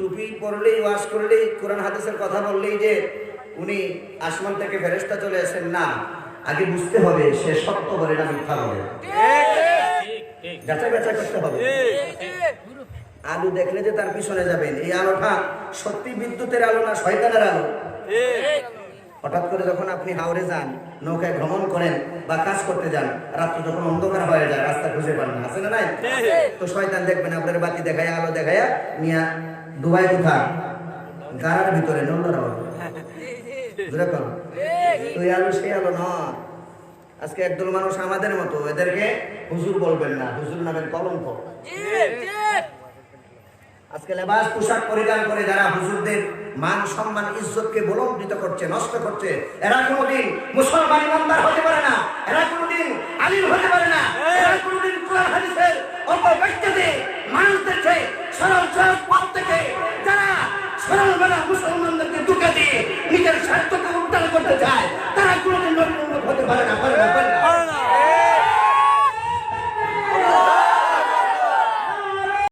টুপি পরলেই, ওয়াশ করলেই, কোরআন হাদিসের কথা বললেই যে উনি আসমান থেকে ফেরেস্তা চলে আসেন, না। আগে বুঝতে হবে, সে সত্য বলে না মিথ্যা বলে। যাচাই করতে হবে। আলু দেখলে যে তার পিছনে যাবেন, এই আলোটা সত্যি বিদ্যুতের আলো না শয়তানের আলো? হঠাৎ করে যখন আপনি হাওড়ে যান নৌকায় ভ্রমণ করেন বা কাজ করতে যান রাত্রে যখন অন্ধকার হয়ে যায় রাস্তা খুঁজে পান না। আছে না নাই? তো শয়তান দেখবেন আপনার বাতি দেখায় আলো দেখায় মিয়া দুবাই কোথা গাড়ার ভিতরে নন্দরা যেরকম তুই আলো সেই আলো নয়। আজকে একদল মানুষ আমাদের মতো এদেরকে হুজুর বলবেন না। হুজুর নামের কলঙ্ক। আজকে লেবাস, পোশাক পরিধান করে যারা হুজুরদের মান সম্মান, ইজ্জতকে বলন্দিত করছে, নষ্ট করছে, এরা কোনোদিন মুসলমান ইমানদার হতে পারে না, এরা কোনোদিন আলিম হতে পারে না, এরা কোনোদিন কোরআন হাদিসের অল্প অপব্যক্তিতে মানুষদেরকে সরল সরল পথ থেকে যারা সরল বেলা মুসলমানদেরকে দুঃখে দিয়ে নিজের